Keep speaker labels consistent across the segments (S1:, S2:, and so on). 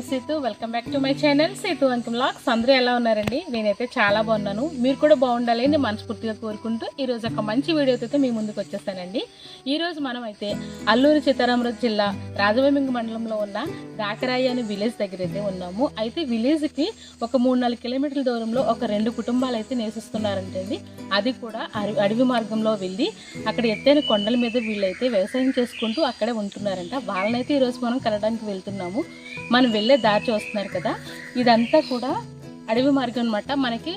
S1: నేను Seethu. Welcome back to my channel Seethu అంకం లాక్స్ అందరూ ఎలా ఉన్నారండి? నేనైతే చాలా బాగున్నాను. మీరు కూడా బాగుండాలి అని మనస్ఫూర్తిగా కోరుకుంటూ ఈరోజు ఒక మంచి వీడియోతో అయితే మీ ముందుకు వచ్చేస్తానండి. ఈ రోజు మనం అయితే అల్లూరు సీతారామరాజు జిల్లా రాజవేమింగ మండలంలో ఉన్న దాకరాయి అనే విలేజ్ దగ్గర అయితే ఉన్నాము. అయితే విలేజ్కి ఒక మూడు నాలుగు కిలోమీటర్ల దూరంలో ఒక రెండు కుటుంబాలు అయితే నివసిస్తున్నారంటండి. అది కూడా అడవి అడవి మార్గంలో వెళ్ళి అక్కడ ఎత్తైన కొండల మీద వీళ్ళైతే వ్యవసాయం చేసుకుంటూ అక్కడే ఉంటున్నారంట. వాళ్ళనైతే ఈరోజు మనం కలడానికి వెళ్తున్నాము. మనం వెళ్ళే దారి చూస్తున్నారు కదా. ఇదంతా కూడా అడవి మార్గం అనమాట మనకి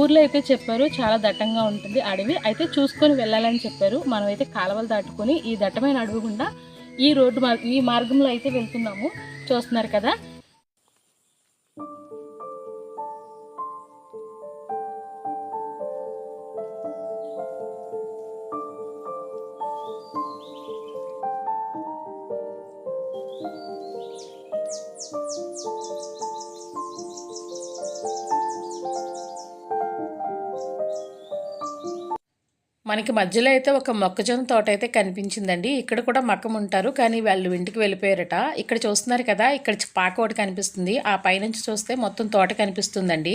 S1: ఊర్లో అయితే చెప్పారు చాలా దట్టంగా ఉంటుంది అడవి. అయితే చూసుకొని వెళ్ళాలని చెప్పారు. మనం అయితే కాలువలు దాటుకొని ఈ దట్టమైన అడవి గుండా ఈ రోడ్డు మార్గం ఈ మార్గంలో అయితే వెళ్తున్నాము. చూస్తున్నారు కదా. మనకి మధ్యలో అయితే ఒక మొక్కజొన్న తోట అయితే కనిపించిందండి. ఇక్కడ కూడా మక్కం ఉంటారు. కానీ వాళ్ళు ఇంటికి వెళ్ళిపోయారట. ఇక్కడ చూస్తున్నారు కదా ఇక్కడ పాక ఒకటి కనిపిస్తుంది. ఆ పైనుంచి చూస్తే మొత్తం తోట కనిపిస్తుందండి.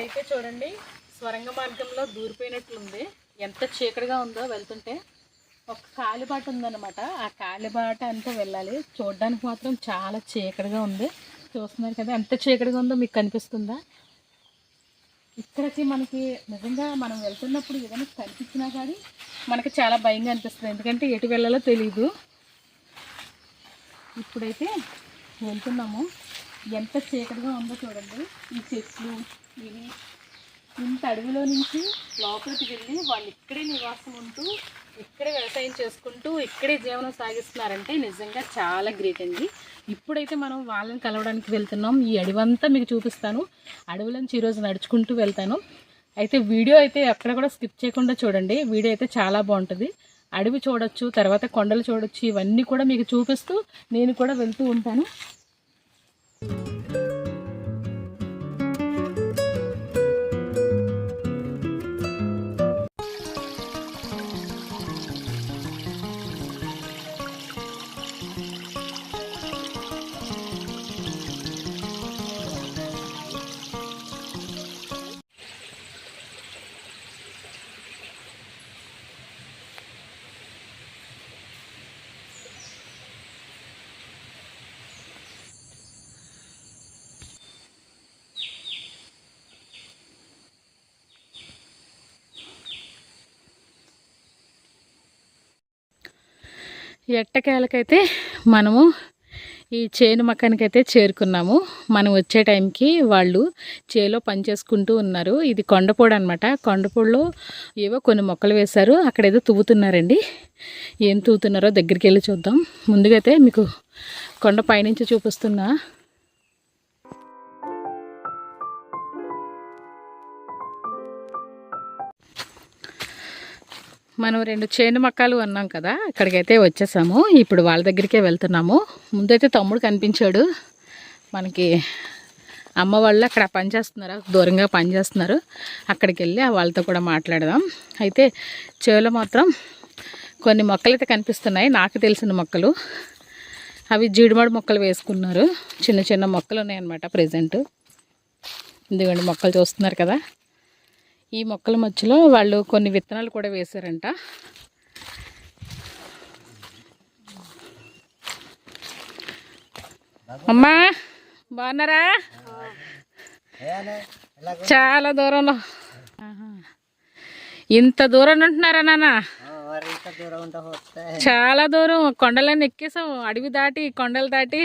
S1: ఇక్కడైతే చూడండి స్వరంగ మార్గంలో దూరిపోయినట్లుంది. ఎంత చీకటిగా ఉందో వెళ్తుంటే ఒక కాలిబాట ఉందన్నమాట. ఆ కాలిబాట అంతా వెళ్ళాలి. చూడడానికి మాత్రం చాలా చీకటిగా ఉంది. చూస్తున్నారు కదా ఎంత చీకటిగా ఉందో మీకు కనిపిస్తుందా? ఇక్కడికి మనకి నిజంగా మనం వెళ్తున్నప్పుడు ఏదైనా కనిపించినా కానీ మనకి చాలా భయంగా అనిపిస్తుంది. ఎందుకంటే ఎటు వెళ్ళాలో తెలియదు ఇప్పుడైతే వెళ్తున్నాము. ఎంత చీకటిగా ఉందో చూడండి. ఈ చెట్లు ఇవి. ఇంత అడవిలో నుంచి లోపలికి వెళ్ళి వాళ్ళు ఇక్కడే నివాసం ఉంటూ ఇక్కడే వ్యవసాయం చేసుకుంటూ ఇక్కడే జీవనం సాగిస్తున్నారంటే నిజంగా చాలా గ్రేట్ అండి. ఇప్పుడైతే మనం వాళ్ళని కలవడానికి వెళ్తున్నాం. ఈ అడవంతా మీకు చూపిస్తాను. అడవిలోంచి ఈరోజు నడుచుకుంటూ వెళ్తాను. అయితే వీడియో అయితే ఎక్కడ కూడా స్కిప్ చేయకుండా చూడండి. వీడియో అయితే చాలా బాగుంటుంది. అడవి చూడొచ్చు తర్వాత కొండలు చూడొచ్చు ఇవన్నీ కూడా మీకు చూపిస్తూ నేను కూడా వెళ్తూ ఉంటాను. Thank you. ఎట్టకేలకైతే మనము ఈ చేను మకానికైతే చేరుకున్నాము. మనం వచ్చే టైంకి వాళ్ళు చేలో పని చేసుకుంటూ ఉన్నారు. ఇది కొండపూడ అనమాట కొండపూడలో ఏవో కొన్ని మొక్కలు వేశారు. అక్కడ ఏదో తువ్వుతున్నారండి. ఏం తువ్వుతున్నారో దగ్గరికి వెళ్ళి చూద్దాం. ముందుగా అయితే మీకు కొండ పైనుంచి చూపిస్తున్నా. మనం రెండు చేను మొక్కలు అన్నాం కదా అక్కడికైతే వచ్చేసాము. ఇప్పుడు వాళ్ళ దగ్గరికే వెళ్తున్నాము. ముందైతే తమ్ముడు కనిపించాడు. మనకి అమ్మ వాళ్ళు అక్కడ పనిచేస్తున్నారు దూరంగా పనిచేస్తున్నారు అక్కడికి వెళ్ళి వాళ్ళతో కూడా మాట్లాడదాం. అయితే చేలో మాత్రం కొన్ని మొక్కలు అయితే కనిపిస్తున్నాయి. నాకు తెలిసిన మొక్కలు. అవి జీడిమాడు మొక్కలు వేసుకున్నారు. చిన్న చిన్న మొక్కలు ఉన్నాయన్నమాట ప్రజెంట్. ఎందుకంటే మొక్కలు చూస్తున్నారు కదా. ఈ మొక్కల మధ్యలో వాళ్ళు కొన్ని విత్తనాలు కూడా వేశారంట. అమ్మా బాగున్నారా? చాలా దూరంలో. ఇంత దూరం ఉంటున్నారా నాన్న? చాలా దూరం. కొండలన్నీ ఎక్కేసాం. అడవి దాటి కొండలు దాటి.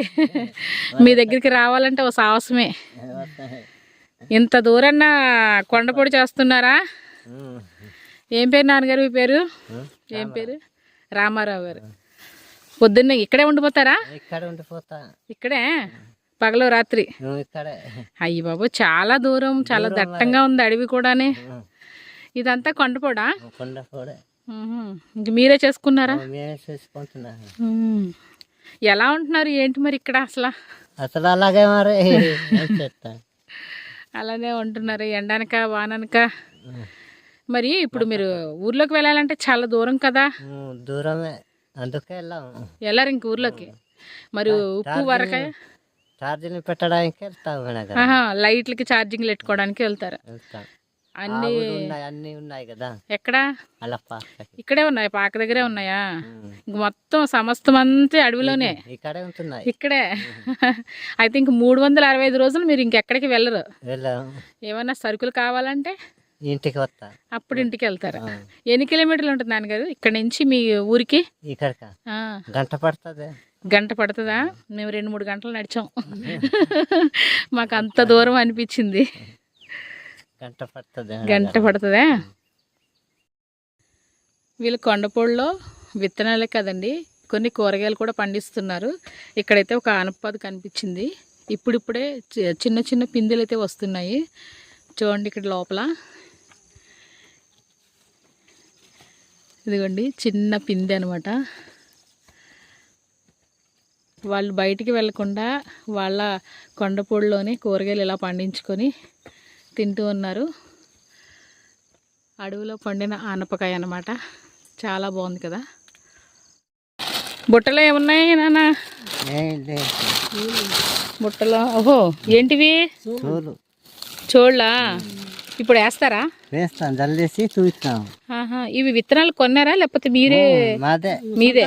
S1: మీ దగ్గరికి రావాలంటే ఒక సాహసమే. ఇంత దూరన్న కొండపొడి చేస్తున్నారా? ఏం పేరు నాన్నగారు మీ పేరు? ఏం పేరు? రామారావు గారు. పొద్దున్నే ఇక్కడే ఉండిపోతారా?
S2: ఇక్కడ ఉండిపోతా.
S1: ఇక్కడే? పగలు రాత్రి. అయ్యి బాబు చాలా దూరం చాలా దట్టంగా ఉంది అడవి కూడానే. ఇదంతా కొండపోడా. ఇంక మీరే చేసుకున్నారా. ఎలా ఉంటున్నారు? ఏంటి మరి ఇక్కడ అసలు?
S2: అసలు అలాగే మరి.
S1: అలానే ఉంటున్నారు. ఎండనక వాననక. మరి ఇప్పుడు మీరు ఊర్లోకి వెళ్ళాలంటే చాలా దూరం కదా?
S2: దూరమే. అందుకే వెళ్ళాం.
S1: వెళ్ళారు ఇంక ఊర్లోకి. మరి ఉప్పు వరకాయ?
S2: ఛార్జీలు పెట్టడానికి
S1: లైట్లకి ఛార్జింగ్లు పెట్టుకోవడానికి వెళ్తారు.
S2: వెళ్తాం.
S1: అన్ని
S2: ఉన్నాయి అన్నీ ఉన్నాయి కదా.
S1: ఎక్కడ?
S2: అలా
S1: ఇక్కడే ఉన్నాయి పాక దగ్గరే ఉన్నాయా. ఇంక మొత్తం సమస్తం అంతా అడవిలోనే.
S2: ఇక్కడే ఉంటున్నాయి.
S1: ఇక్కడే. అయితే ఇంక మూడు వందల అరవై ఐదు రోజులు మీరు ఇంకెక్కడికి వెళ్ళరు.
S2: వెళ్ళాం
S1: ఏమన్నా సరుకులు కావాలంటే
S2: ఇంటికి వస్తా.
S1: అప్పుడు ఇంటికి వెళ్తారు. ఎన్ని కిలోమీటర్లు ఉంటుంది నాన్నగారు? ఇక్కడ నుంచి మీ ఊరికి?
S2: ఇక్కడిక?
S1: ఆ,
S2: గంట పడుతుంది.
S1: గంట పడుతుందా? మేము రెండు మూడు గంటలు నడిచాం. మాకు అంత దూరం అనిపించింది.
S2: గంట పడుతుంది?
S1: గంట పడుతుందా? వీళ్ళు కొండపూడిలో విత్తనాలే కదండి. కొన్ని కూరగాయలు కూడా పండిస్తున్నారు. ఇక్కడైతే ఒక ఆనపది కనిపించింది. ఇప్పుడిప్పుడే చిన్న చిన్న పిందెలు అయితే వస్తున్నాయి. చూడండి ఇక్కడ లోపల. ఇదిగోండి చిన్న పిందె అనమాట వాళ్ళు బయటికి వెళ్ళకుండా వాళ్ళ కొండపూడిలోనే కూరగాయలు ఇలా పండించుకొని తింటూ ఉన్నారు. అడవిలో పండిన ఆనపకాయ అన్నమాట. చాలా బాగుంది కదా. బుట్టలో ఏమున్నాయి నాన్న?
S2: లేదు.
S1: బుట్టలో. ఓహో ఏంటివి? చోళ్ళా? ఇప్పుడు వేస్తారా?
S2: వేస్తాం జల్లేసి చూస్తాం
S1: ఇవి విత్తనాలు కొన్నారా? లేకపోతే మీరే
S2: మాదే.
S1: మీదే?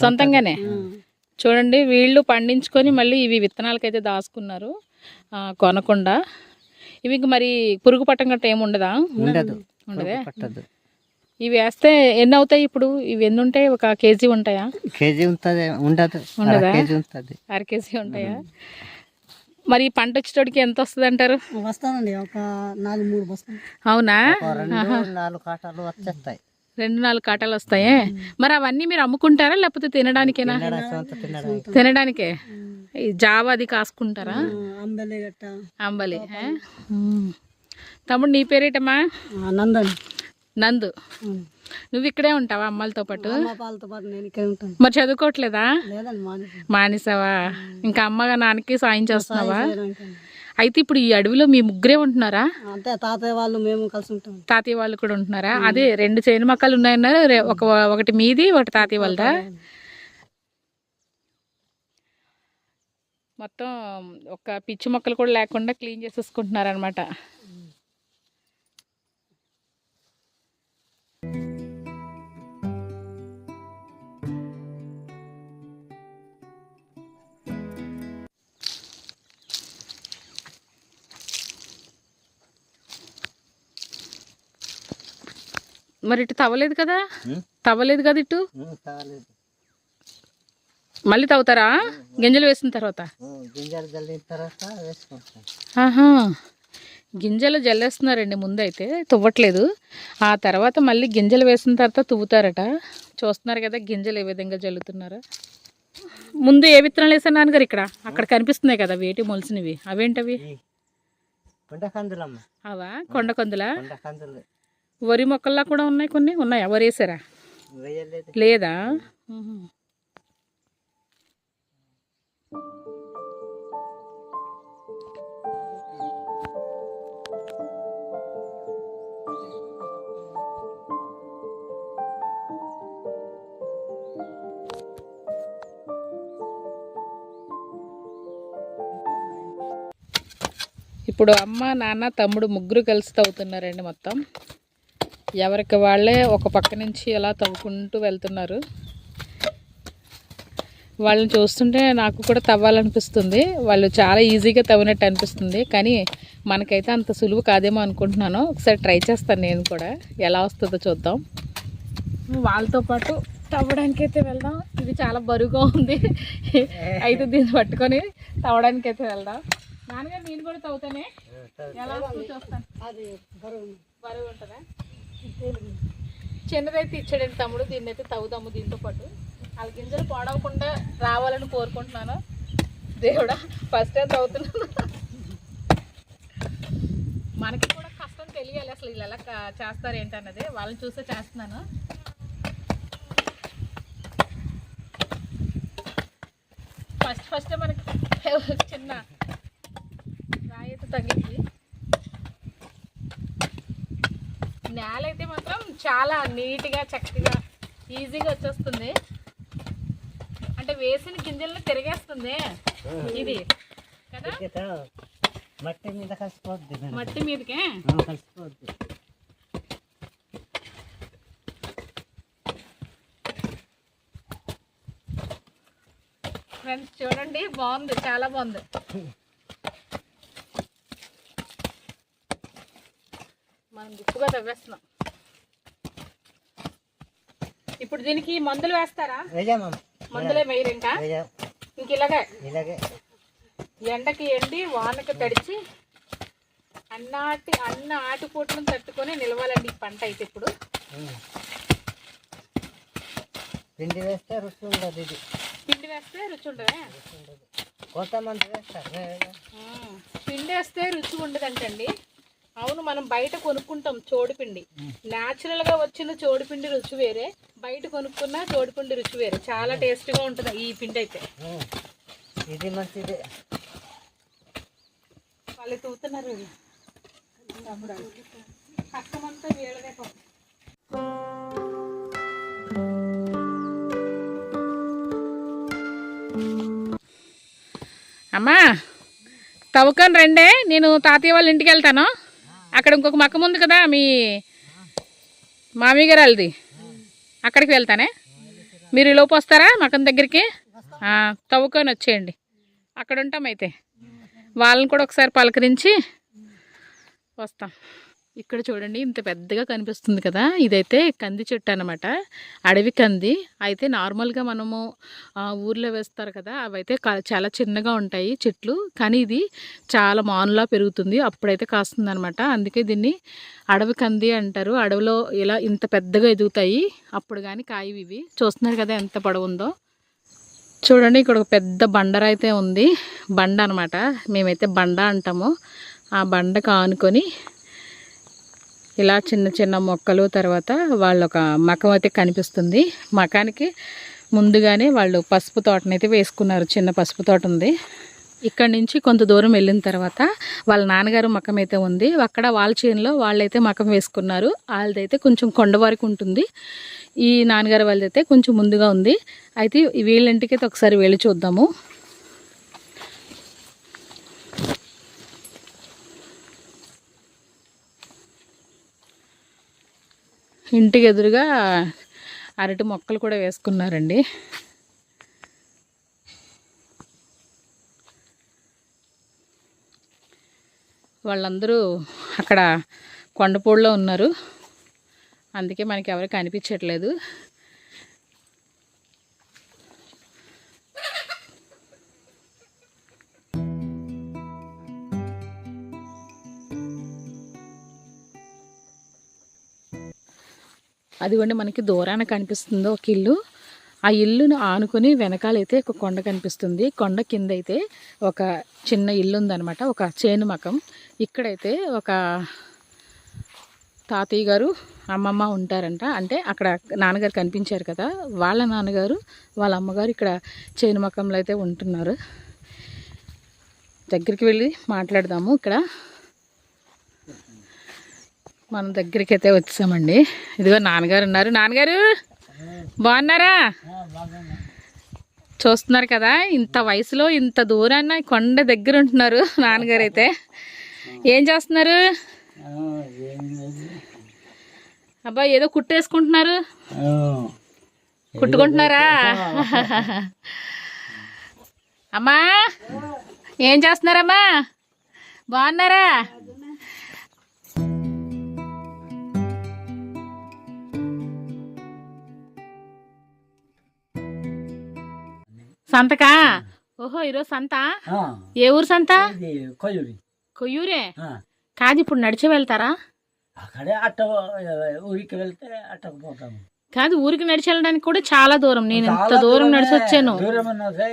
S1: సొంతంగానే? చూడండి వీళ్ళు పండించుకొని మళ్ళీ ఇవి విత్తనాలకైతే దాచుకున్నారు. కొనకుండా. ఇవి ఇంక మరి పురుగు పట్టం గట్ట ఏమి ఉండదా?
S2: ఉండదు.
S1: ఉండదే
S2: పట్టదు.
S1: ఇవి వేస్తే ఎన్ని అవుతాయి ఇప్పుడు? ఇవి ఎన్ని ఉంటాయి ఒక కేజీ ఉంటాయా?
S2: కేజీ ఉంటుంది ఉండదు. అర
S1: ఉండదా?
S2: కేజీ ఉంటుంది.
S1: అర కేజీ ఉంటాయా? మరి పంట వచ్చేటోడికి ఎంత వస్తుంది అంటారు?
S3: వస్తానండి ఒక నాలుగు మూడు
S1: అవునా?
S2: నాలుగు కాటాలు వచ్చేస్తాయి.
S1: రెండు నాలుగు కాటాలు వస్తాయే? మరి అవన్నీ మీరు అమ్ముకుంటారా లేకపోతే తినడానికేనా? తినడానికే? జావ అది కాసుకుంటారా?
S3: అంబెల్లి గట్ట.
S1: అంబలి. తమ్ముడు నీ పేరేటమ్మా?
S3: నందని.
S1: నందు. నువ్వు ఇక్కడే ఉంటావా అమ్మాలతో పాటు? మరి చదువుకోవట్లేదా? మానేసావా? ఇంకా అమ్మగా నాన్నకి సాయం చేస్తున్నావా? అయితే ఇప్పుడు ఈ అడవిలో మీ ముగ్గురే ఉంటున్నారా?
S3: అంతే తాతయ్య వాళ్ళు మేము కలిసి ఉంటాం.
S1: తాతయ్య వాళ్ళు కూడా ఉంటున్నారా? అదే రెండు చేను మొక్కలు ఉన్నాయన్నారు ఒక ఒకటి మీది ఒకటి తాతయ్య వాళ్ళదా. మొత్తం ఒక పిచ్చి మొక్కలు కూడా లేకుండా క్లీన్ చేసేసుకుంటున్నారనమాట మరి ఇటు తవ్వలేదు కదా? తవ్వలేదు కదా ఇటు?
S2: కాలేదు
S1: మళ్ళీ తవ్వుతారా గింజలు వేసిన తర్వాత?
S2: గింజలు జల్లిన తర్వాత వేసుకుంటాం.
S1: ఆహా. గింజలు జల్లేస్తున్నారండి ముందైతే తువ్వట్లేదు. ఆ తర్వాత మళ్ళీ గింజలు వేసిన తర్వాత తువ్వుతారట. చూస్తున్నారు కదా గింజలు ఏ విధంగా జల్లుతున్నారో. ముందు ఏ విత్తనాలు వేసారు నాన్నగారు ఇక్కడ? అక్కడ కనిపిస్తున్నాయి కదా వేటి మొలిసినవి. అవేంటవి? అవా? కొండ కొందుల? వరి మొక్కల్లా కూడా ఉన్నాయి కొన్ని? ఉన్నాయా? వరి వేసారా లేదా? ఇప్పుడు అమ్మ నాన్న తమ్ముడు ముగ్గురు కలిసి తవ్వుతున్నారండి మొత్తం. ఎవరికి వాళ్ళే ఒక పక్క నుంచి ఎలా తవ్వుకుంటూ వెళ్తున్నారు. వాళ్ళని చూస్తుంటే నాకు కూడా తవ్వాలనిపిస్తుంది. వాళ్ళు చాలా ఈజీగా తవ్వినట్టు అనిపిస్తుంది. కానీ మనకైతే అంత సులువు కాదేమో అనుకుంటున్నాను. ఒకసారి ట్రై చేస్తాను నేను కూడా. ఎలా వస్తుందో చూద్దాం. వాళ్ళతో పాటు తవ్వడానికి అయితే వెళ్దాం. ఇది చాలా బరువుగా ఉంది. అయితే దీన్ని పట్టుకొని తవ్వడానికి అయితే వెళ్దాం. నాన్నగారు నేను కూడా తవ్వుతానే ఎలా చూస్తాను.
S3: అది బరువు
S1: బరువు ఉంటుందా? చిన్నదైతే ఇచ్చాడండి తమ్ముడు దీన్ని అయితే తవ్వుదాము దీంతో పాటు. వాళ్ళ గింజలు పాడవకుండా రావాలని కోరుకుంటున్నాను. దేవుడా ఫస్ట్ టైం చదువుతున్నాను మనకి కూడా కష్టం తెలియాలి అసలు వీళ్ళు ఎలా చేస్తారు ఏంటన్నది వాళ్ళని చూసే చేస్తున్నాను. ఫస్ట్ ఫస్ట్ మనకి చిన్న తగ్గింది. నేల అయితే మాత్రం చాలా నీట్గా చక్కగా ఈజీగా వచ్చేస్తుంది. అంటే వేసిన గింజలను తిరిగేస్తుంది. ఇది. కదా?
S2: మట్టి మీద కలిసిపోద్ది.
S1: మట్టి మీదకే?
S2: కలిసిపోద్ది.
S1: ఫ్రెండ్స్ చూడండి బాగుంది చాలా బాగుంది. మనం తవ్వేస్తున్నాం ఇప్పుడు దీనికి మందులు వేస్తారా? మందులే వేయరు ఇంకా. ఇంక ఇలాగే.
S2: ఇలాగే.
S1: ఎండకి ఎండి వానకి తడిచి అన్నాటి అన్న ఆటిపోట్లను తట్టుకొని నిలవాలండి ఈ పంట అయితే ఇప్పుడు.
S2: పిండి వేస్తే రుచి ఉండదు ఇది.
S1: పిండి వేస్తే రుచి ఉండదా?
S2: ఉండదు. కొంతమంది వేస్తారు.
S1: పిండి వేస్తే రుచి ఉండదంటండి. అవును మనం బయట కొనుక్కుంటాం చోడుపిండి న్యాచురల్గా వచ్చిన చోడుపిండి రుచి వేరే బయట కొనుక్కున్న చోడుపిండి రుచి వేరే చాలా టేస్టీగా ఉంటుంది ఈ పిండి అయితే.
S2: ఇది మంచిది
S1: వాళ్ళు తూతున్నారు. కష్టమంతా వీళ్ళదే. అమ్మా తవ్వుకొని రండే నేను తాతయ్య వాళ్ళ ఇంటికి వెళ్తాను అక్కడ ఇంకొక మక్కం ఉంది కదా మీ మామీగారు గారు వాళ్ళది అక్కడికి వెళ్తానే? మీరు లోపు వస్తారా మకం దగ్గరికి? తవ్వుకొని వచ్చేయండి. అక్కడ ఉంటాం అయితే. వాళ్ళని కూడా ఒకసారి పలకరించి వస్తాం. ఇక్కడ చూడండి ఇంత పెద్దగా కనిపిస్తుంది కదా? ఇదైతే కంది చెట్టు అనమాట అడవి కంది. అయితే నార్మల్గా మనము ఊర్లో వేస్తారు కదా? అవైతే చాలా చిన్నగా ఉంటాయి చెట్లు. కానీ ఇది చాలా మానులా పెరుగుతుంది. అప్పుడైతే కాస్తుంది అనమాట అందుకే దీన్ని అడవి కంది అంటారు. అడవిలో ఇలా ఇంత పెద్దగా ఎదుగుతాయి. అప్పుడు కానీ కాయవి ఇవి. చూస్తున్నారు కదా ఎంత పడవుందో చూడండి ఇక్కడ ఒక పెద్ద బండర అయితే ఉంది. బండ అనమాట మేమైతే బండ అంటాము. ఆ బండ కానుకొని ఇలా చిన్న చిన్న మొక్కలు తర్వాత వాళ్ళ ఒక మకం అయితే కనిపిస్తుంది. మకానికి ముందుగానే వాళ్ళు పసుపు తోటనైతే వేసుకున్నారు. చిన్న పసుపు తోట ఉంది. ఇక్కడ నుంచి కొంత దూరం వెళ్ళిన తర్వాత వాళ్ళ నాన్నగారు మకం అయితే ఉంది. అక్కడ వాళ్ళ చేనులో వాళ్ళైతే మకం వేసుకున్నారు. వాళ్ళదైతే కొంచెం కొండ వరకు ఉంటుంది. ఈ నాన్నగారు వాళ్ళదైతే కొంచెం ముందుగా ఉంది. అయితే వీళ్ళ ఇంటికైతే ఒకసారి వెళ్ళి చూద్దాము. ఇంటికి ఎదురుగా అరటి మొక్కలు కూడా వేసుకున్నారండి. వాళ్ళందరూ అక్కడ కొండపూడిలో ఉన్నారు. అందుకే మనకి ఎవరు కనిపించట్లేదు అదిగోండి మనకి దూరాన కనిపిస్తుంది ఒక ఇల్లు. ఆ ఇల్లును ఆనుకొని వెనకాలైతే ఒక కొండ కనిపిస్తుంది. కొండ కింద అయితే ఒక చిన్న ఇల్లు ఉందనమాట ఒక చేను మకం ఇక్కడైతే ఒక తాతయ్య గారు అమ్మమ్మ ఉంటారంట. అంటే అక్కడ నాన్నగారు కనిపించారు కదా వాళ్ళ నాన్నగారు వాళ్ళ అమ్మగారు ఇక్కడ చేను మకంలో అయితే ఉంటున్నారు. దగ్గరికి వెళ్ళి మాట్లాడదాము ఇక్కడ. మన దగ్గరికి అయితే వచ్చామండి. ఇదిగో నాన్నగారు ఉన్నారు. నాన్నగారు బాగున్నారా? చూస్తున్నారు కదా ఇంత వయసులో ఇంత దూరాన్న కొండ దగ్గర ఉంటున్నారు నాన్నగారు అయితే ఏం చేస్తున్నారు? అబ్బా ఏదో కుట్టేసుకుంటున్నారు. కుట్టుకుంటున్నారా? అమ్మా ఏం చేస్తున్నారమ్మా? బాగున్నారా? సంతకా? ఓహో ఈరోజు సంత? ఏ ఊరు సంత?
S4: కొయ్యూరి.
S1: కొయ్యూరే? కాదు ఇప్పుడు నడిచి వెళ్తారా?
S4: అక్కడే అట్ట ఊరికి వెళ్తే అట్టకు పోతాము.
S1: కాదు ఊరికి నడిచి వెళ్ళడానికి కూడా చాలా దూరం. నేను ఇంత దూరం నడిచి వచ్చాను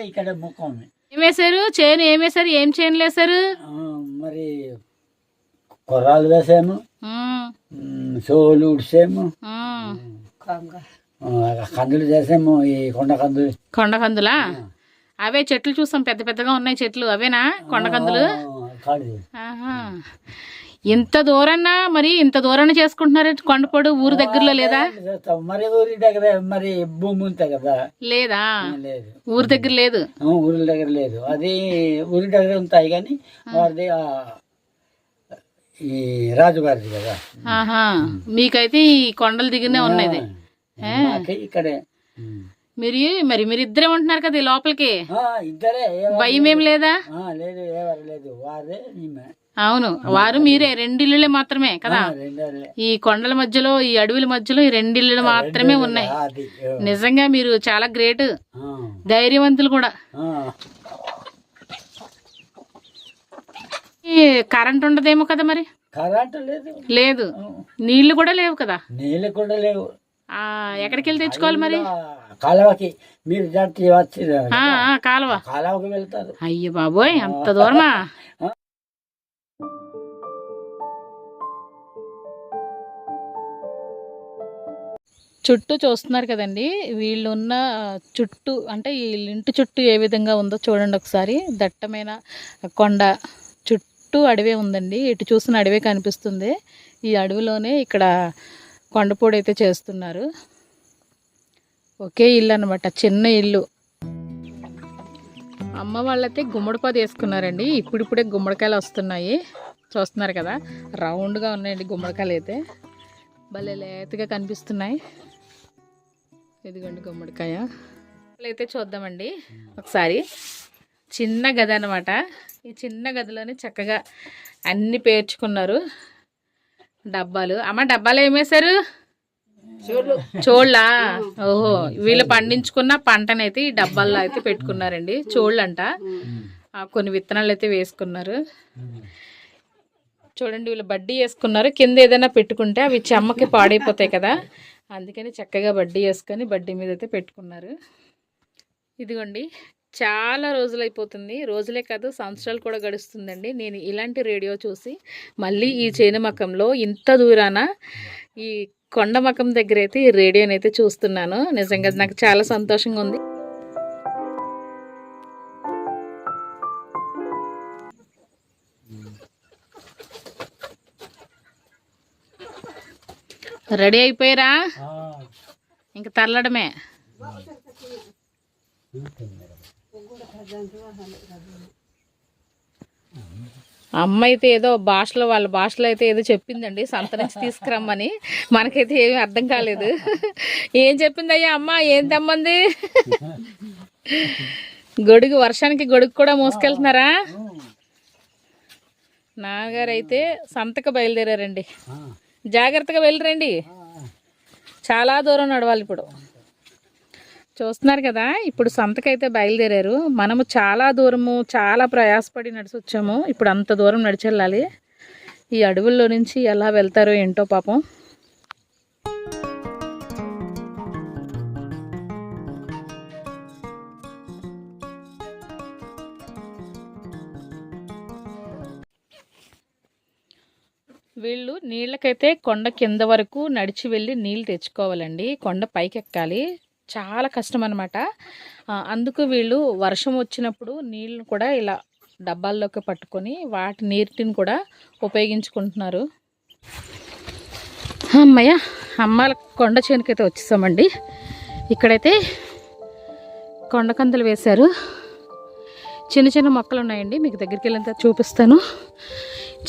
S4: ఇక్కడ ముఖం.
S1: ఏం వేశారు? చేను ఏం వేశారు? ఏం చేనులు వేశారు?
S4: మరి కొర్రాలు వేసాము. సోలు ఉడిసాము. కందులు చేసాము ఈ కొండ కందులు.
S1: కొండ కందులా? అవే చెట్లు చూస్తాం పెద్ద పెద్దగా ఉన్నాయి చెట్లు అవేనా కొండ కందులు. ఇంత దూరాన్న మరి ఇంత దూరాన్ని చేసుకుంటున్నారు కొండపోడు ఊరు దగ్గరలో లేదా.
S4: మరి ఊరి దగ్గర మరి భూమి కదా.
S1: లేదా?
S4: లేదు.
S1: ఊరి దగ్గర లేదు?
S4: ఊరి దగ్గర లేదు. అది ఊరి దగ్గర ఉంటాయి కానీ వారిది ఈ రాజుగారిది కదా.
S1: మీకైతే ఈ కొండల దిగునే ఉన్నది
S4: మాకు ఇక్కడే.
S1: మీరు మరి మీరు ఇద్దరే ఉంటున్నారు కదా లోపలికి?
S4: ఆ, ఇద్దరే
S1: భయం ఏం లేదా?
S4: ఆ, లేదు ఎవరు లేదు. వారే ఈమె.
S1: అవును వారు మీరే రెండిల్లులే మాత్రమే కదా. ఈ కొండల మధ్యలో ఈ అడవుల మధ్యలో ఈ రెండిల్లులు మాత్రమే ఉన్నాయి. నిజంగా మీరు చాలా గ్రేట్.
S4: ఆ,
S1: ధైర్యవంతులు కూడా.
S4: ఆ.
S1: ఈ కరెంట్ ఉండదేమో కదా మరి?
S4: కరెంటు లేదు.
S1: నీళ్ళు కూడా లేవు కదా?
S4: నీళ్ళు కూడా లేవు.
S1: ఎక్కడికి వెళ్ళి తెచ్చుకోవాలి మరి?
S4: కాలువకి. మీరు వచ్చి
S1: కాలువ.
S4: కాలువకి వెళ్తారు.
S1: అయ్యో బాబోయ్ అంత దూరమా? చుట్టూ చూస్తున్నారు కదండి. వీళ్ళు ఉన్న చుట్టూ అంటే ఈ ఇంటి చుట్టూ ఏ విధంగా ఉందో చూడండి ఒకసారి. దట్టమైన కొండ చుట్టూ అడవే ఉందండి. ఇటు చూసిన అడవే కనిపిస్తుంది. ఈ అడవిలోనే ఇక్కడ కొండపూడి అయితే చేస్తున్నారు. ఒకే ఇల్లు అనమాట చిన్న ఇల్లు. అమ్మ వాళ్ళైతే గుమ్మడిపాదు వేసుకున్నారండి. ఇప్పుడిప్పుడే గుమ్మడికాయలు వస్తున్నాయి. చూస్తున్నారు కదా రౌండ్గా ఉన్నాయండి గుమ్మడికాయలు అయితే. భలే లేతగా కనిపిస్తున్నాయి. ఇదిగోండి గుమ్మడికాయ. అయితే చూద్దామండి. ఒకసారి చిన్న గది అనమాట ఈ చిన్న గదిలోనే చక్కగా అన్ని పేర్చుకున్నారు. డబ్బాలు. అమ్మ డబ్బాలు ఏమేశారు చోళ్ళా? ఓహో వీళ్ళు పండించుకున్న పంటనైతే ఈ డబ్బాల్లో అయితే పెట్టుకున్నారండి. చోళ్ళంట. ఆ, కొన్ని విత్తనాలు అయితే వేసుకున్నారు. చూడండి వీళ్ళు బడ్డీ వేసుకున్నారు. కింద ఏదైనా పెట్టుకుంటే అవి చెమ్మకి పాడైపోతాయి కదా. అందుకని చక్కగా బడ్డీ వేసుకొని బడ్డీ మీద అయితే పెట్టుకున్నారు. ఇదిగోండి చాలా రోజులు అయిపోతుంది రోజులే కాదు సంవత్సరాలు కూడా గడుస్తుందండి. నేను ఇలాంటి రేడియో చూసి మళ్ళీ ఈ చేను మకంలో ఇంత దూరాన ఈ కొండ మకం దగ్గర అయితే ఈ రేడియోని అయితే చూస్తున్నాను. నిజంగా నాకు చాలా సంతోషంగా ఉంది. రెడీ అయిపోయారా? ఇంక తరలడమే అమ్మ అయితే ఏదో భాషలో వాళ్ళ భాషలో అయితే ఏదో చెప్పిందండి. సంత నుంచి తీసుకురమ్మని. మనకైతే ఏమీ అర్థం కాలేదు. ఏం చెప్పింది అయ్యా అమ్మ? ఏం తెమ్మంది? గొడుగు వర్షానికి గొడుగు కూడా మోసుకెళ్తున్నారా? నాన్నగారు అయితే సంతకు బయలుదేరారండి. జాగ్రత్తగా వెళ్ళరండి చాలా దూరం నడవాలి ఇప్పుడు. చూస్తున్నారు కదా ఇప్పుడు సంతకైతే బయలుదేరారు. మనము చాలా దూరము చాలా ప్రయాసపడి నడిచి వచ్చాము ఇప్పుడు అంత దూరం నడిచి వెళ్ళాలి ఈ అడవుల్లో నుంచి ఎలా వెళ్తారో ఏంటో పాపం. వీళ్ళు నీళ్ళకైతే కొండ కింద వరకు నడిచి వెళ్ళి నీళ్ళు తెచ్చుకోవాలండి. కొండ పైకి ఎక్కాలి చాలా కష్టం అనమాట అందుకు వీళ్ళు వర్షం వచ్చినప్పుడు నీళ్ళను కూడా ఇలా డబ్బాల్లోకి పట్టుకొని వాటి నీటిని కూడా ఉపయోగించుకుంటున్నారు. అమ్మయ్య అమ్మాల కొండ చేనుకైతే వచ్చేసామండి. ఇక్కడైతే కొండ కందులు వేశారు. చిన్న చిన్న మొక్కలు ఉన్నాయండి మీకు దగ్గరికి వెళ్ళినంత చూపిస్తాను.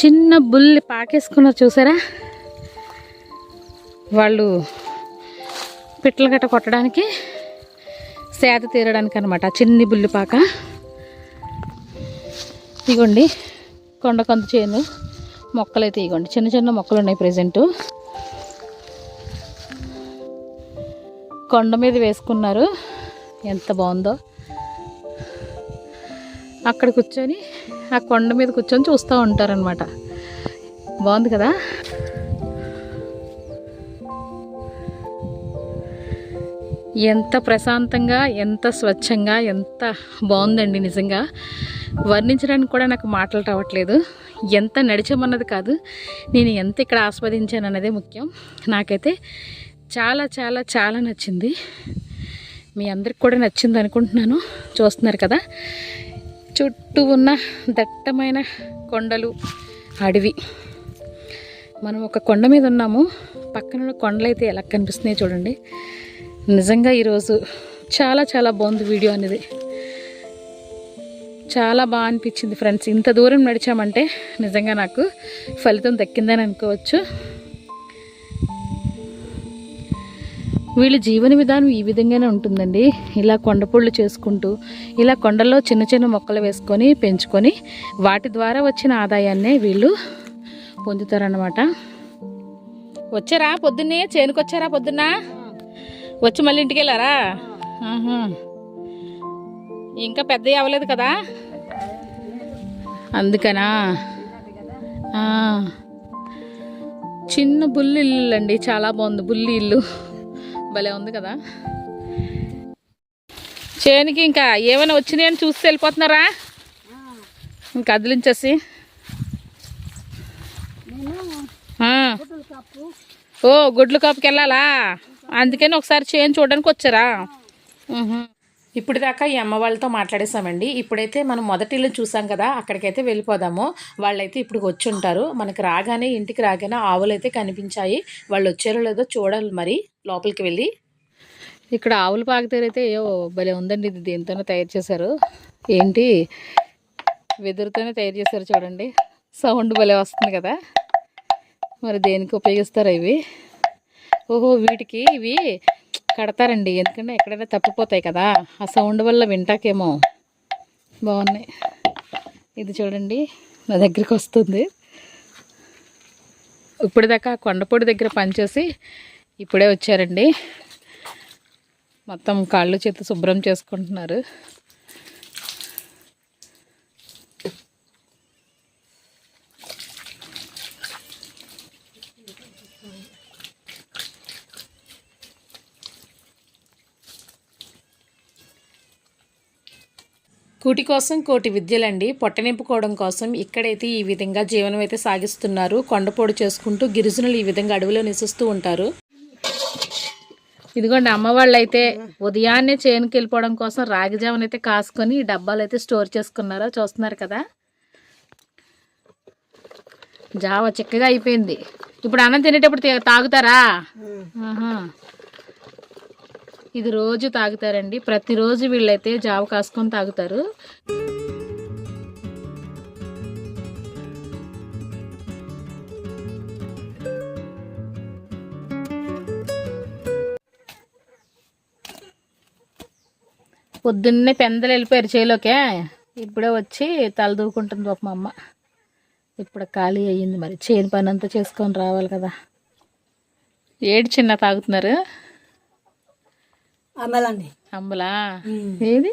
S1: చిన్న బుల్లి పాకేసుకున్నారు చూసారా? వాళ్ళు పిట్టలు గట్ట కొట్టడానికి సేద తీరడానికి అనమాట చిన్ని బుల్లిపాక ఇగోండి కొండ కొంత చేను మొక్కలు అయితే ఇగోండి చిన్న చిన్న మొక్కలు ఉన్నాయి ప్రజెంటు. కొండ మీద వేసుకున్నారు ఎంత బాగుందో. అక్కడ కూర్చొని ఆ కొండ మీద కూర్చొని చూస్తూ ఉంటారనమాట బాగుంది కదా? ఎంత ప్రశాంతంగా ఎంత స్వచ్ఛంగా ఎంత బాగుందండి నిజంగా. వర్ణించడానికి కూడా నాకు మాటలు రావట్లేదు. ఎంత నడిచామన్నది కాదు నేను ఎంత ఇక్కడ ఆస్వాదించాను అన్నదే ముఖ్యం. నాకైతే చాలా చాలా చాలా నచ్చింది. మీ అందరికి కూడా నచ్చింది అనుకుంటున్నాను. చూస్తున్నారు కదా? చుట్టూ ఉన్న దట్టమైన కొండలు అడవి. మనం ఒక కొండ మీద ఉన్నాము. పక్కన కొండలు అయితే ఎలా కనిపిస్తున్నాయి చూడండి. నిజంగా ఈరోజు చాలా చాలా బాగుంది వీడియో అనేది. చాలా బాగా అనిపించింది ఫ్రెండ్స్. ఇంత దూరం నడిచామంటే నిజంగా నాకు ఫలితం దక్కిందని అనుకోవచ్చు. వీళ్ళ జీవన విధానం ఈ విధంగానే ఉంటుందండి. ఇలా కొండపొళ్ళు చేసుకుంటూ ఇలా కొండల్లో చిన్న చిన్న మొక్కలు వేసుకొని పెంచుకొని వాటి ద్వారా వచ్చిన ఆదాయాన్నే వీళ్ళు పొందుతారన్నమాట. వచ్చారా పొద్దున్నే? చేనుకొచ్చారా పొద్దున్న? వచ్చి మళ్ళీ ఇంటికి వెళ్ళారా. ఇంకా పెద్ద అవ్వలేదు కదా? అందుకనా. చిన్న బుల్లి ఇల్లు అండి చాలా బాగుంది బుల్లి ఇల్లు. భలే ఉంది కదా? చేనికి ఇంకా ఏమైనా వచ్చినాయని చూసి వెళ్ళిపోతున్నారా? ఇంకా అదిలించేసి. ఓ గుడ్లు కాపుకి వెళ్ళాలా? అందుకని ఒకసారి చేయని చూడడానికి వచ్చారా. ఇప్పుడు దాకా ఈ అమ్మ వాళ్ళతో మాట్లాడేసామండి ఇప్పుడైతే మనం మొదటి ఇల్లు చూసాం కదా అక్కడికైతే వెళ్ళిపోదాము. వాళ్ళైతే ఇప్పుడు వచ్చి ఉంటారు. మనకి రాగానే ఇంటికి రాగానే ఆవులు అయితే కనిపించాయి. వాళ్ళు వచ్చారో లేదో చూడాలి మరి లోపలికి వెళ్ళి. ఇక్కడ ఆవుల పాకతీరైతే ఏ భలే ఉందండి ఇది దేనితోనో తయారు చేశారు. ఏంటి? వెదురుతోనే తయారు చేశారు చూడండి. సౌండ్ భలే వస్తుంది కదా. మరి దేనికి ఉపయోగిస్తారు ఇవి? ఓహో వీటికి ఇవి కడతారండి. ఎందుకంటే ఎక్కడైనా తప్పిపోతాయి కదా. ఆ సౌండ్ వల్ల వింటాకేమో. బాగున్నాయి. ఇది చూడండి. నా దగ్గరికి వస్తుంది. ఇప్పటిదాకా కొండపొడి దగ్గర పనిచేసి ఇప్పుడే వచ్చారండి. మొత్తం కాళ్ళు చేతి శుభ్రం చేసుకుంటున్నారు. కూటి కోసం కోటి విద్యలండి. పొట్ట నింపుకోవడం కోసం ఇక్కడైతే ఈ విధంగా జీవనం అయితే సాగిస్తున్నారు కొండపోడు చేసుకుంటూ గిరిజనులు ఈ విధంగా అడవిలో నివసిస్తూ ఉంటారు. ఇదిగోండి అమ్మ వాళ్ళు అయితే ఉదయాన్నే చేనుకి వెళ్ళిపోవడం కోసం రాగి జావన్ అయితే కాసుకొని డబ్బాలు అయితే స్టోర్ చేసుకున్నారో చూస్తున్నారు కదా. జావ చిక్కగా అయిపోయింది. ఇప్పుడు అన్నం తినేటప్పుడు తాగుతారా. ఇది రోజు తాగుతారండి. ప్రతిరోజు వీళ్ళైతే జావ కాసుకొని తాగుతారు. పొద్దున్నే పెందలు వెళ్ళిపోయారు చేలోకే. ఇప్పుడే వచ్చి తల దూకుంటుంది పాప మా అమ్మ. ఇప్పుడు ఖాళీ అయ్యింది మరి. చేను పని అంతా చేసుకొని రావాలి కదా. ఏడు చిన్న తాగుతున్నారు.
S3: అమ్మలండి
S1: అంబలా? ఏది?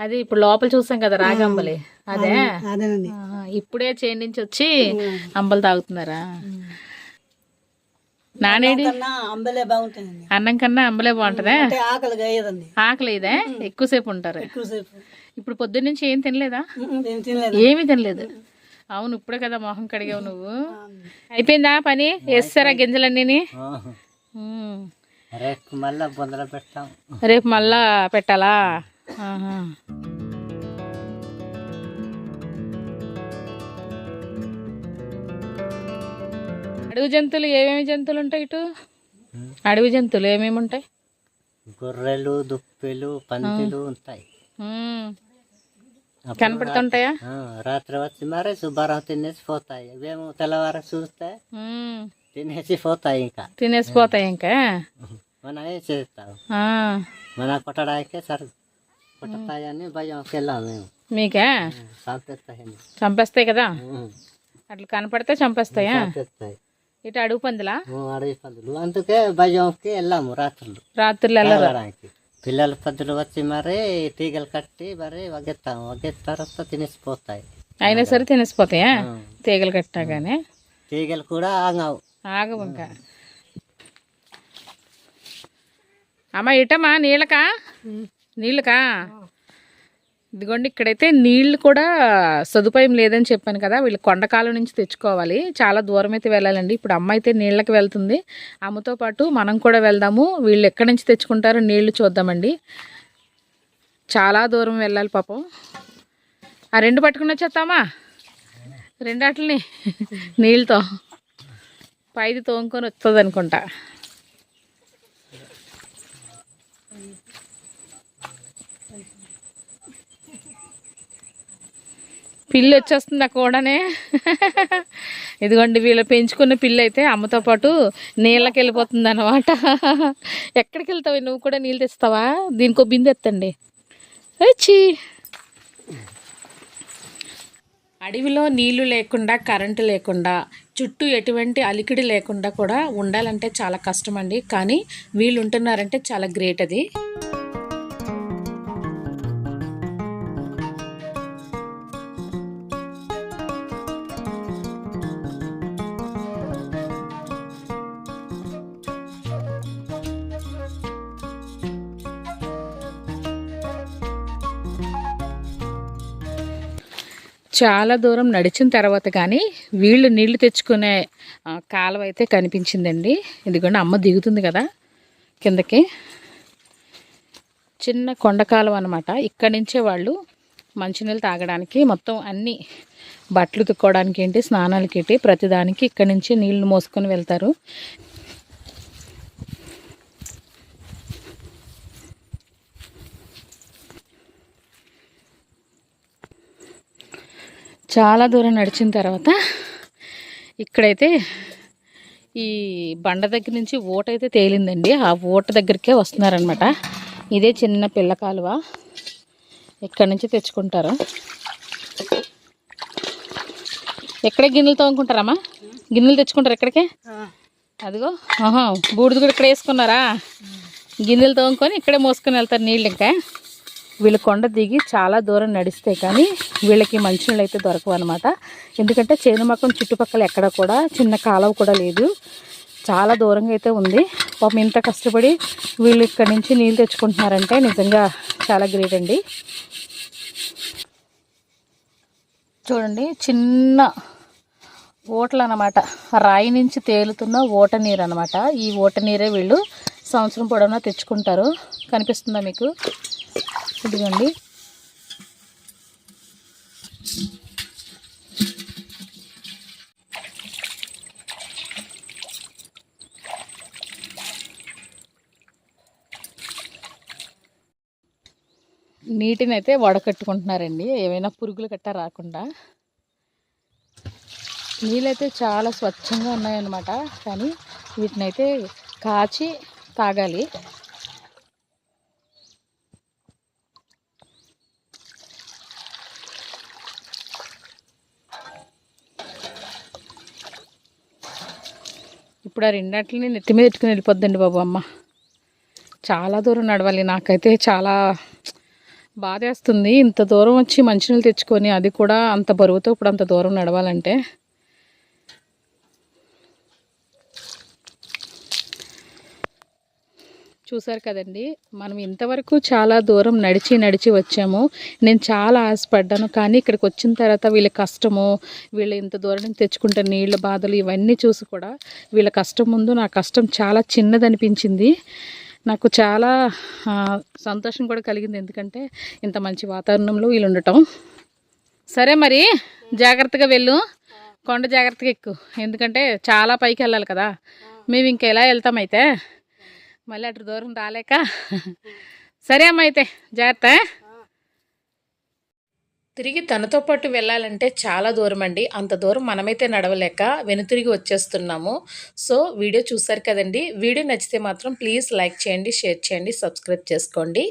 S1: అది ఇప్పుడు లోపల చూసాం కదా రాగంబలి అదే?
S3: అదేనండి.
S1: ఇప్పుడే చేను నుంచి వచ్చి అంబలు తాగుతున్నారా? నానేడి
S3: అంబలే బాగుంటాయండి.
S1: అన్నం కన్నా అంబలే బాగుంటుందా?
S3: ఆకలి
S1: ఆకలి ఇదే ఎక్కువసేపు ఉంటారు.
S3: ఎక్కువసేపు.
S1: ఇప్పుడు పొద్దున్న నుంచి ఏం తినలేదు? ఏమీ తినలేదు. అవును ఇప్పుడే కదా మొహం కడిగావు నువ్వు. అయిపోయిందా పని? వేస్తారా గింజలన్నీ
S2: రేపు మళ్ళీ బొందలు పెడతాం.
S1: రేపు మళ్ళా పెట్టాలా. అడవి జంతువులు ఏమేమి జంతువులు ఉంటాయి ఇటు? అడవి జంతువులు ఏమేమి ఉంటాయి?
S2: గొర్రెలు దుప్పిలు పందిలు ఉంటాయి.
S1: కనపడుతుంటాయా?
S2: రాత్రి వచ్చి మరి శుభ్రం తినేసి పోతాయి. మేము తెల్లవారు చూస్తే
S1: ఉమ్.
S2: తినేసి పోతాయి ఇంకా.
S1: తినేసిపోతాయి ఇంకా
S2: మనం ఏం చేస్తాం. మన కొట్టడానికే సరి కొట్టతాయని భయంకి వెళ్ళాం మేము.
S1: మీకా?
S2: చంపేస్తాయని
S1: చంపేస్తాయి కదా. అట్లా కనపడితే చంపేస్తాయా?
S2: చంపేస్తాయి.
S1: ఇటు అడుగు పందిలా?
S2: అడవి పందులు. అందుకే భయంకి వెళ్ళాము రాత్రులు.
S1: రాత్రులు వెళ్ళరు.
S2: తాగడానికి పిల్లల పద్దులు వచ్చి మరి తీగలు కట్టి మరి వగెత్తాం. వగెత్త తర్వాత తినేసిపోతాయి.
S1: అయినా సరే తినేసిపోతాయా? తీగలు కట్టినాగానే
S2: తీగలు కూడా ఆగావు.
S1: ఆగవు ఇంకా. అమ్మ ఇటమా నీళ్ళకా? నీళ్ళకా? ఇదిగోండి ఇక్కడైతే నీళ్ళు కూడా సదుపాయం లేదని చెప్పాను కదా వీళ్ళు కొండకాలం నుంచి తెచ్చుకోవాలి. చాలా దూరం అయితే వెళ్ళాలండి. ఇప్పుడు అమ్మ అయితే నీళ్ళకి వెళ్తుంది. అమ్మతో పాటు మనం కూడా వెళ్దాము. వీళ్ళు ఎక్కడి నుంచి తెచ్చుకుంటారో నీళ్ళు చూద్దామండి. చాలా దూరం వెళ్ళాలి పాపం. ఆ రెండు పట్టుకుని వచ్చేస్తామా? రెండు నీళ్ళతో పైది తోముకొని వస్తుంది అనుకుంటా. పిల్లి వచ్చేస్తుంది ఆ కూడానే. ఇదిగోండి వీళ్ళు పెంచుకున్న పిల్లి అయితే అమ్మతో పాటు నీళ్ళకి వెళ్ళిపోతుంది అనమాట ఎక్కడికి వెళ్తావు నువ్వు కూడా నీళ్ళు తెస్తావా? దీనికో బిందెత్తండి. వచ్చి అడవిలో నీళ్ళు లేకుండా కరెంటు లేకుండా చుట్టూ ఎటువంటి అలికిడి లేకుండా కూడా ఉండాలంటే చాలా కష్టం అండి కానీ వీళ్ళు ఉంటున్నారంటే చాలా గ్రేట్ అది. చాలా దూరం నడిచిన తర్వాత కానీ వీళ్ళు నీళ్ళు తెచ్చుకునే కాలువ అయితే కనిపించిందండి. ఇదిగోండి అమ్మ దిగుతుంది కదా కిందకి. చిన్న కొండ కాలువ అనమాట ఇక్కడి నుంచే వాళ్ళు మంచినీళ్ళు తాగడానికి మొత్తం అన్ని బట్టలు తుక్కోవడానికి ఏంటి స్నానాలకి ఏంటి ప్రతిదానికి ఇక్కడి నుంచి నీళ్ళు మోసుకొని వెళ్తారు. చాలా దూరం నడిచిన తర్వాత ఇక్కడైతే ఈ బండ దగ్గర నుంచి ఊట అయితే తేలిందండి. ఆ ఊట దగ్గరికే వస్తున్నారనమాట ఇదే చిన్న పిల్ల కాలువ. ఇక్కడ నుంచి తెచ్చుకుంటారు. ఎక్కడే గిన్నెలు తోముకుంటారమ్మా? గిన్నెలు తెచ్చుకుంటారు ఎక్కడికే? అదిగో. ఆహా బూడిద కూడా ఇక్కడ వేసుకున్నారా? గిన్నెలు తోముకొని ఇక్కడే మోసుకొని వెళ్తారు నీళ్ళు ఇంకా. వీళ్ళు కొండ దిగి చాలా దూరం నడిస్తే కానీ వీళ్ళకి మంచినీళ్ళు అయితే దొరకవు అనమాట ఎందుకంటే చేనుమకం చుట్టుపక్కల ఎక్కడ కూడా చిన్న కాలువ కూడా లేదు. చాలా దూరంగా అయితే ఉంది. పాపం ఇంత కష్టపడి వీళ్ళు ఇక్కడ నుంచి నీళ్ళు తెచ్చుకుంటున్నారంటే నిజంగా చాలా గ్రేట్ అండి. చూడండి చిన్న ఓటలు అనమాట రాయి నుంచి తేలుతున్న ఓట నీరు అనమాట ఈ ఓట నీరే వీళ్ళు సంవత్సరం పొడవునా తెచ్చుకుంటారు. కనిపిస్తుందా మీకు? ఇదిగోండి. నీటిని అయితే వడకట్టుకుంటున్నారండి. ఏమైనా పురుగులు గట్టా రాకుండా. నీళ్ళైతే చాలా స్వచ్ఛంగా ఉన్నాయన్నమాట. కానీ వీటిని అయితే కాచి తాగాలి. ఇప్పుడు ఆ రెండాటిని నెత్తి మీద పెట్టుకుని వెళ్ళిపోద్దండి బాబు అమ్మ. చాలా దూరం నడవాలి. నాకైతే చాలా బాధేస్తుంది. ఇంత దూరం వచ్చి మంచినీళ్ళు తెచ్చుకొని అది కూడా అంత బరువుతో ఇప్పుడు అంత దూరం నడవాలంటే. చూసారు కదండి మనం ఇంతవరకు చాలా దూరం నడిచి నడిచి వచ్చాము. నేను చాలా ఆశపడ్డాను కానీ ఇక్కడికి వచ్చిన తర్వాత వీళ్ళ కష్టము వీళ్ళు ఇంత దూరం నుంచి తెచ్చుకుంటే నీళ్ళ బాధలు ఇవన్నీ చూసి కూడా వీళ్ళ కష్టం ముందు నా కష్టం చాలా చిన్నదనిపించింది. నాకు చాలా సంతోషం కూడా కలిగింది. ఎందుకంటే ఇంత మంచి వాతావరణంలో వీళ్ళు ఉండటం. సరే మరి జాగ్రత్తగా వెళ్ళు. కొండ జాగ్రత్తగా ఎక్కు. ఎందుకంటే చాలా పైకి వెళ్ళాలి కదా. మేము ఇంకా ఎలా వెళ్తామైతే మళ్ళీ అటు దూరం రాలేక. సరే అమ్మ అయితే జాగ్రత్త. తిరిగి తనతో పాటు వెళ్ళాలంటే చాలా దూరం అండి. అంత దూరం మనమైతే నడవలేక వెనుతిరిగి వచ్చేస్తున్నాము. సో వీడియో చూసారు కదండి. వీడియో నచ్చితే మాత్రం ప్లీజ్ లైక్ చేయండి షేర్ చేయండి సబ్స్క్రైబ్ చేసుకోండి.